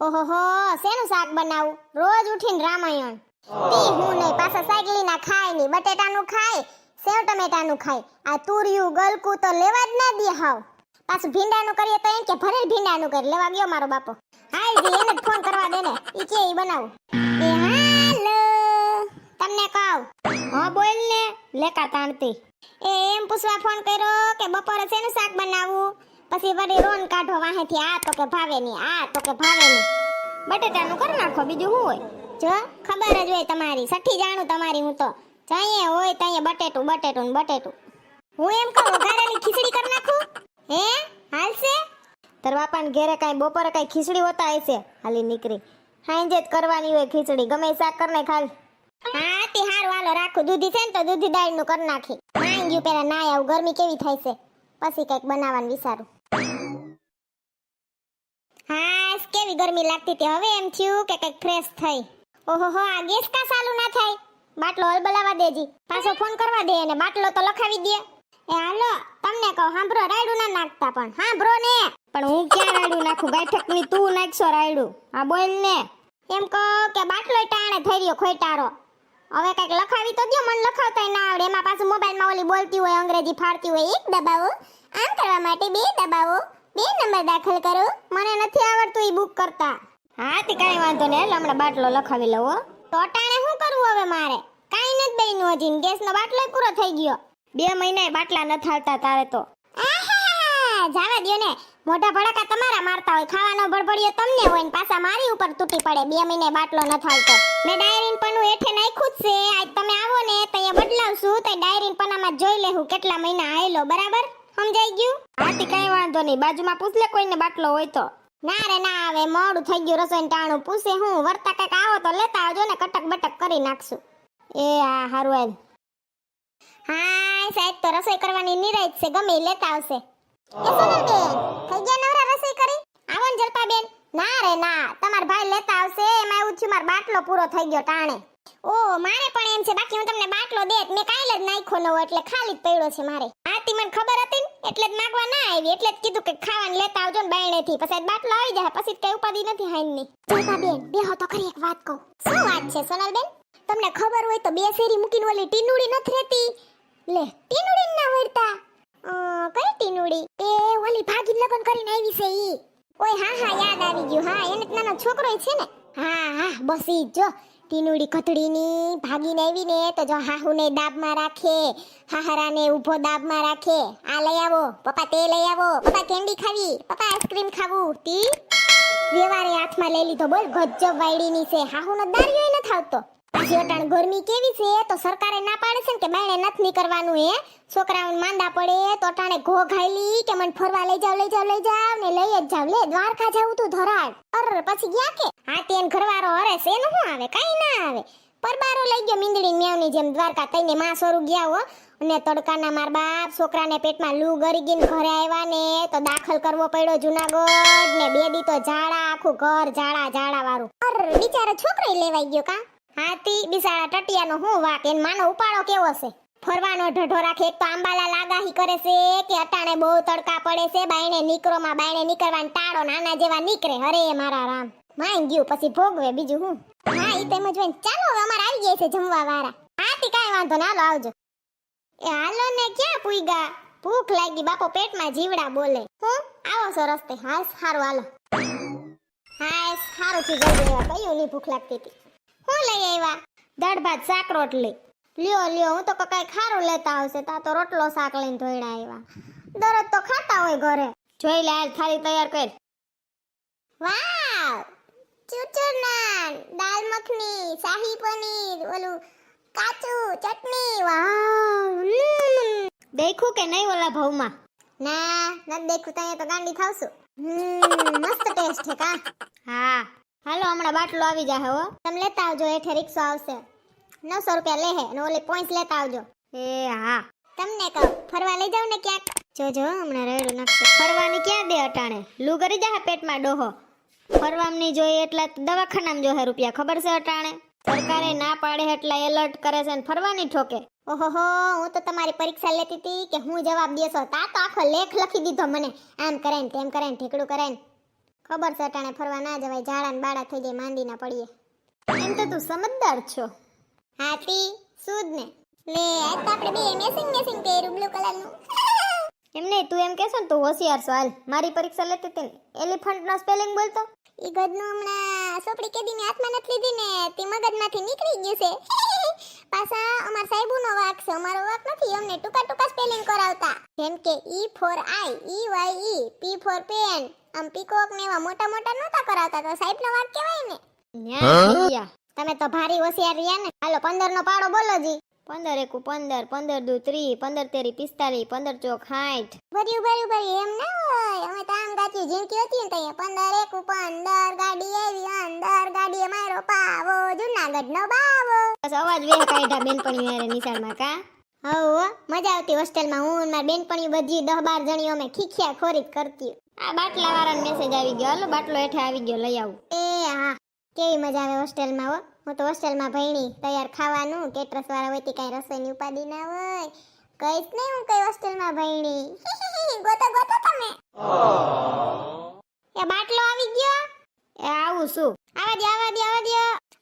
ઓહોહો, શેનું શાક બનાવું? રોજ ઉઠીને રામાયણ. તી હું નહીં, પાછા સાયકલીના ખાય નહીં, બટેટાનું ખાય, સેવ ટમેટાનું ખાય. આ તુરિયું, ગલકું તો લેવા જ ના દે હાવ. પાછું ભીંડાનું કરીએ તો એમ કે ભરેલ ભીંડાનું કરી. લેવા ગયો મારો બાપો. હાલ જી, એને ફોન કરવા દે ને ઈ કે ઈ બનાવું. એ હાલો, તમને કહું. હા, બોલ ને. લેકા તાણતી. એ એમ પૂછવા ફોન કર્યો કે બપોરે શેનું શાક બનાવવું પછી વળી રોન કાઢો વાહેથી. આ તો કે ભાવે નહીં આ તો કે ભાવે નહીં બટેટાનું કરી નાખો, બીજું શું હોય? જો, ખબર જ હોય તમારી. સઠ્ઠી જાણું તમારી હું તો. જઈએ હોય તઈએ બટેટું બટેટું બટેટું. હું એમ કહું વઘારેલી ખીચડી કરી નાખું? હે? હાલશે? તાર બાપાને ઘેરે કાંઈ બપોરે કાંઈ ખીચડી હોતા હશે? હાલી નીકળી. હાંજે જ કરવાની હોય ખીચડી. ગમે શાક કરી નાખ હાલ. હા, તે હારું. હાલો, રાખું. દૂધી છે ને તો દૂધી દાળનું કરી નાખી. માંગ્યું પેલા ના આવું. ગરમી કેવી થાય છે? પછી કંઈક બનાવવાનું વિચારું. કેવી ગરમી લાગતી હતી. હવે એમ થયું કે કંઈક ફ્રેશ થઈ. ઓહો આ ગેસ કા ચાલુ ના થાય? બાટલો હલબલાવા દેજી. પાછો ફોન કરવા દે અને બાટલો તો લખાવી દે. એ હાલો, તમને કહું, હાંભરો, રાયડું ના નાખતા પણ. હાંભરો ને. પણ હું ક્યાં રાયડું નાખું? ગાયઠકની તું નાખશો રાયડું. હા બોલ ને. એમ કહો કે બાટલો ટાણે થઈ રહ્યો ખોઈટારો હવે કંઈક લખાવી તો દો મને લખાવતા ના આવડે. એમાં પાછું મોબાઈલમાં ઓલી બોલતી હોય, અંગ્રેજી ફાડતી હોય, એક દબાવો. આમ કરવા માટે બે દબાવો. બે નંબર દાખલ કરો. મને નથી આવડતું ઈ બુક કરતા. હા તે કાંઈ વાંધો નહીં હાલ હમણાં બાટલો લખાવી લઉં ટોટાણે શું કરવું હવે મારે? કાંઈ નથી બન્યું હજી ગેસનો બાટલો પૂરો થઈ ગયો. બે મહિના બાટલા ન થાલતા તારે તો. જાવા દ્યો ને. મોટા ભડાકા તમારા મારતા હોય ખાવાનો ભડભડિયો તમને હોય ને પાછા મારી ઉપર તૂટી પડે. બે મહિને બાટલો ન થાલતો મેં ડાયરીન પનું હેઠે નાખ્યું જ છે. આજ તમે આવો ને તો અહીંયા બદલાવશું. તો ડાયરીન પનામાં જોઈ લેવું કેટલા મહિના આવેલો બરાબર? સમજાઈ ગયું? હાથી કઈ વાંધો નહીં. બાજુમાં પૂછ લે કોઈને બાટલો હોય તો. ના રે ના આવે. મોડું થઈ ગયું રસોઈ ટાણું પૂછે હું. વર્તા કંઈક આવો તો લેતા આવજો ને કટક બટક કરી નાખશું. એ હા હારું હા સાહેબ તો રસોઈ કરવાની નિરાય છે. ગમે લેતા આવશે. એ સોનલબેન થઈ ગયા નવરા રસોઈ કરી? આવો ને જલપાબેન. ના રે ના. તમાર ભાઈ લેતા આવશે. એમાં એવું થયું મારો બાટલો પૂરો થઈ ગયો ટાણે. ઓ મારે પણ એમ છે. બાકી હું તમને બાટલો દેત મેં કાલે જ નાખ્યો નવો એટલે ખાલી જ પડ્યો છે મારે. આતી મને ખબર એટલે જ માગવા ના આવી, એટલે જ કીધું કે ખાવાનું લેતા આવજો ને બાયણેથી. પછી બાટલો આવી જાય, પછી કઈ ઉપાધિ નથી હાઈની જલપાબેન બેહો તો ખરી એક વાત કહું. શું વાત છે, સોનલબેન? તમને ખબર હોય તો બે શેરી મૂકીને ઓલી ટીનુડી નથી રહેતી? લે, ટીનુડી ના વળતા કઈ ટીનુડી? એ ઓલી ભાગી લગન કરીને આવી છે ઈ. ઓય, હા હા, યાદ આવી ગયું. હા, એને નાનો છોકરો છે ને. હા હા, બસ ઈ જો. ટીનુડી કથડીની ભાગીને આવીને તો જો હાહુને દાબમાં રાખે, હાહરાને ઊભો દાબમાં રાખે. આ લઈ આવો, પપ્પા તે લઈ આવો. પપ્પા કેન્ડી ખાવી, પપ્પા આઈસ્ક્રીમ ખાવું. તી વ્યવહારે હાથમાં લઈ લીધો બોલ, ગજબ વાયડીની છે. હાહુનો દારિયો ન થાવતો આજે ગરમી કેવી છે તો સરકારે ના પાડે છે કે બાયણે નથી નીકળવાનું હે. છોકરાઓને માંદા પડે તો અટાણે ઘો ખાઈલી કે મને ફરવા લઈ જાવ લઈ જાવ લઈ જાવ ને લઈ જ જાવ. લે, દ્વારકા જાવું તું ધરાડ અર પછી ગયા કે? હા, તેન ઘરવારો હરે છે, એનું શું આવે? કાઈ ના આવે. પરબારો લઈ ગયો મીંદડી મેવની જેમ દ્વારકા તઈને માં સોરું ગયા હો. અને તડકાના માર બાપ છોકરાને પેટમાં લૂ ગરી ગઈને ઘરે આવ્યા ને તો દાખલ કરવો પડ્યો જુનાગઢ ને બે દી તો ઝાડા, આખું ઘર ઝાડા ઝાડા વાળું. અર બિચારો છોકરો લેવાઈ ગયો કા? હાથી બિસાડા ટટિયાનો હું વાક? એન માનો ઉપાડો કેવો છે? ફરવાનો ઢઢો રાખે તો આંબાલા લાગાહી કરે છે કે અટાણે બહુ તડકા પડે છે, બાયણે નીકળોમાં બાયણે નીકળવાનું ટાળો નાના જેવા નીકળે. અરે મારા રામ. માંગ ગયું, પછી ભોગવે બીજું હું? હા, ઈ તેમ જ ચાલો અમારે આવી ગયા છે જમવા વાળા હાથી કાંઈ વાંધો ના આવજો. એ હાલો ને, ક્યાં પૂઈગા? ભૂખ લાગી, બાપો પેટમાં જીવડા બોલે. હું? આવો છો રસ્તે. હાસ સારું હાલો. હાસ સારું થી ગયું કયું ની ભૂખ લાગતી હતી? હું લઈ આવ્યા? દાળ ભાત શાક રોટલી. લ્યો લ્યો, હું તો કઈ ખારું લેતા આવશે. તા તો રોટલો શાક લઈને ધોઈડા આવ્યા. દરરોજ તો ખાતા હોય ઘરે. જોઈ લે થાળી તૈયાર કર. વાવ! ચૂચુર નાન, દાલ મખની, શાહી પનીર, ઓલું કાચું ચટણી. વાવ. દેખું કે નહીં ઓલા ભાવમાં? ના ના દેખું, તો અહીંયા તો ગાંડી હમ, મસ્ત ટેસ્ટ છે કા? હા. હાલો હમણાં બાટલો આવી જાય હો. તમે લેતા આવજો હેઠે રિક્ષો આવશે. નવસો રૂપિયા લે હે અને ઓલી પોઈન્ટ લેતા આવજો. એ હા. તમને કહું ફરવા લઈ જાવ ને ક્યાંક? જોજો હમણાં રેડું નાખશે. ફરવાની ક્યાં દે અટાણે? લુ કરી જાય પેટમાં ડોહો. ફરવામ નહીં જોઈએ એટલા દવાખાનામાં જોહે રૂપિયા ખબર છે અટાણે? સરકારે ના પાડે એટલા એલર્ટ કરે છે ને ફરવાની ઠોકે. ઓહો હું તો તમારી પરીક્ષા લેતી હતી કે હું જવાબ દેશો. તા તો આખો લેખ લખી દીધો મને. આમ કરે ને તેમ કરે ને ઠીકડું કરે ને. ખબર છે અટાણે ફરવા ના જવાય, ઝાડા બાડા થઈ જાય માંદી ના પડીએ. એમ તો તું સમજદાર છો. હાથી, સૂદ ને. લે, આજ તો આપણે બે મેસિંગ મેસિંગ પહેર્યું બ્લુ કલરનું એમ નહીં, તું એમ કહેશો ને, તું હોશિયાર છો. હાલ, મારી પરીક્ષા લેતી હતી ને. એલિફન્ટ નો સ્પેલિંગ બોલતો? ઈ ગધનું હમણાં સોપડી કેદીની હાથમાં નથી લીધી ને, તે મગજમાંથી નીકળી ગયું છે. પાછા અમાર સાહેબુનો વાક છે. અમારો વાક નથી અમને ટૂંકા ટૂંકા સ્પેલિંગ કરાવતા. જેમ કે E for I E Y E P for pen આમ પીકોક ને એવા મોટા મોટા નહોતા કરાવતા તો સાહેબનો વાક કહેવાય ને. ન્યા તમે તો ભારી હોશિયાર રહ્યા ને. હાલો પંદર નો પાડો બોલો જી. પંદર એકુ પંદર પંદર દુ ત્રી પંદર તેરી પિસ્તાલીસ પંદર ચોક સાઠ. ભર્યું ભર્યું ભર્યું એમ ના હોય. અમે તામ ગાચી જિંદગી હતી ને ત્યાં પંદર એકુ પંદર ગાડી આવી. અંદર ગાડી મારો પાવો. જુનાગઢ નો બાવો. બસ અવાજ વેહ કાઢ્યા બેનપણી હારે નિશાળમાં કા? હો. મજા આવતી હોસ્ટેલમાં. હું મારી બેનપણી બધી દહ બાર જણીઓ અમે ખીખ્યા ખોરી કરતી. આ બાટલા વાળાનો મેસેજ આવી ગયો. હાલો બાટલો હેઠે આવી ગયો. લઈ આવું. એ હા. કેવી મજા આવે હોસ્ટેલમાં હો. હું તો હોસ્ટેલમાં ભણી તૈયાર ખાવાનું કેટરસ વાળા હોય તે કાંઈ રસોઈની ઉપાધિ ના હોય. કઈશ નહીં હું કઈ હોસ્ટેલમાં ભણી. ગોતા ગોતો એ બાટલો આવી ગયો? એ આવું શું? આવા દે આવા દે આવા દે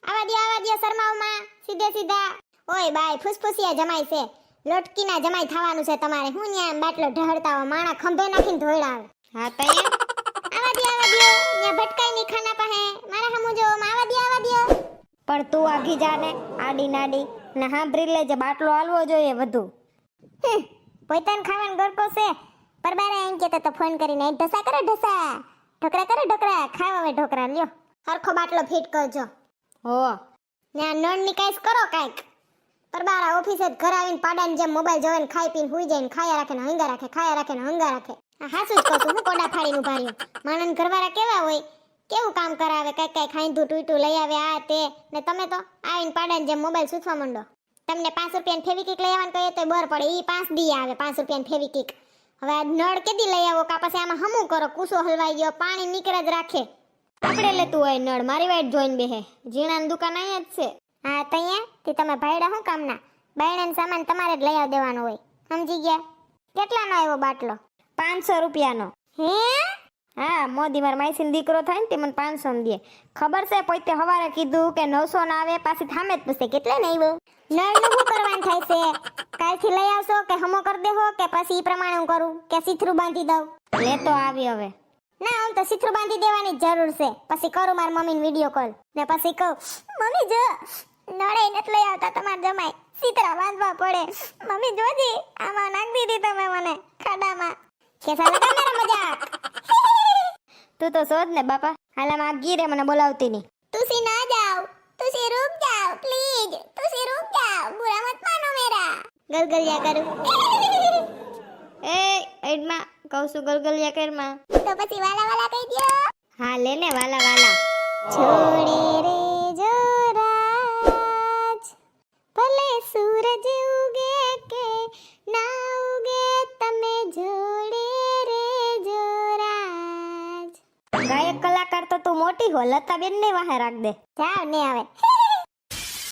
આવા દે આવા દે શરમાવમાં. સીધે સીધા. ઓય બાય ફૂસફૂસિયા જમાય છે. લોટકીના જમાઈ થવાનું છે તમારે. હું ન્યા બાટલો ઢહળતા હોય માણા ખંભે નાખીને ધોઈડાવે હા તૈયાર આવા દે આવા દે ન્યા ભટકાઈ ની ખાના પાહે. મારા હમુ જો આવા દે આવા દે પણ તું આખી જાને આડી નાડી. ને સાંભળી લેજે બાટલો હાલવો જોઈએ વધુ. હમ, પોતાને ખાવાનું ગરકો છે. પરબારે એમ કહેતા તો ફોન કરીને ઢસા કરો ઢસા. ઢોકરા કરો ઢોકરા. ખાવા હવે ઢોકરા લ્યો. હરખો બાટલો ફિટ કરજો. હો. ની કાંઈક કરો કાંઈક. પરબારા ઓફિસે જ ઘર આવીને પાડાને જેમ મોબાઈલ જોવે ને ખાઈ પીને હુઈ જાય ને ખાયા રાખે ને હંગા રાખે ખાયા રાખે ને હંગા રાખે. આ હાસું જ કહું છું હું કોડા ફાડીને ઊભા રહ્યો. માણસ ઘરવાળા કેવા હોય? કેવું કામ કરાવે કઈ કઈ ખાઈધું ટૂટું લઈ આવે આ તે. ને તમે તો આવીને પાડાને જેમ મોબાઈલ સૂચવા માંડો. તમને પાંચ રૂપિયાની ફેવિકિક લઈ આવવાનું કહીએ તો બર પડે એ પાંચ દી આવે પાંચ રૂપિયાની ફેવિકિક હવે નળ કેદી લઈ આવો કા પછી આમાં હમું કરો? કૂસો હલવાઈ ગયો, પાણી નીકળે જ રાખે. આપણે લેતું હોય નળ, મારી વાઈટ જોઈને બેહે. જીણાની દુકાન અહીંયા જ છે. હા તૈયા તે તમે ભાઈડા શું કામના? બાયણાનો સામાન તમારે જ લઈ આવ દેવાનો હોય. સમજી ગયા? કેટલાનો આવ્યો બાટલો? પાંચસો રૂપિયાનો. હે? હા મોદી મારા માઈસીનો દીકરો થાય ને તે મને પાંચસો દે. ખબર છે પોતે હવારે કીધું કે નવસો ના આવે પાછી થામે જ પૂછે કેટલે ને આવ્યો નળનું શું કરવાનું થાય છે? કાલથી લઈ આવશો કે હમો કરી દેહો કે પછી એ પ્રમાણે હું કરું? કે સીથરું બાંધી દઉં? લેતો આવી હવે. ના આમ તો સીથરું બાંધી દેવાની જરૂર છે. પછી કરું મારી મમ્મીને વીડિયો કોલ ને પછી કહું મમ્મી જો નળે નથી લઈ આવતા તમારે જમાય. સીતરા બાંધવા પડે. મમ્મી જોજી આમાં નાખી દીધી તમે મને ખાડામાં. કે સાલા કામેરા મજાક? તું તો શોધ ને બાપા. હાલામાં આ ગીરે મને બોલાવતી નહીં. તુસી ના જાઓ તુસી રૂક જાઓ પ્લીઝ તુસી રૂક જાઓ બુરા મત માનો મેરા. ગલગલિયા કરું. એ એડમાં કહું છું ગલગલિયા કરમાં. તો પછી વાલા વાલા કહી દો હા લે ને વાલા વાલા. છોડે રે રાજ ગાયક કલાકાર તો તું મોટી હો, લતા બેન ને વાહે રાખ દે. જાવ ને આવે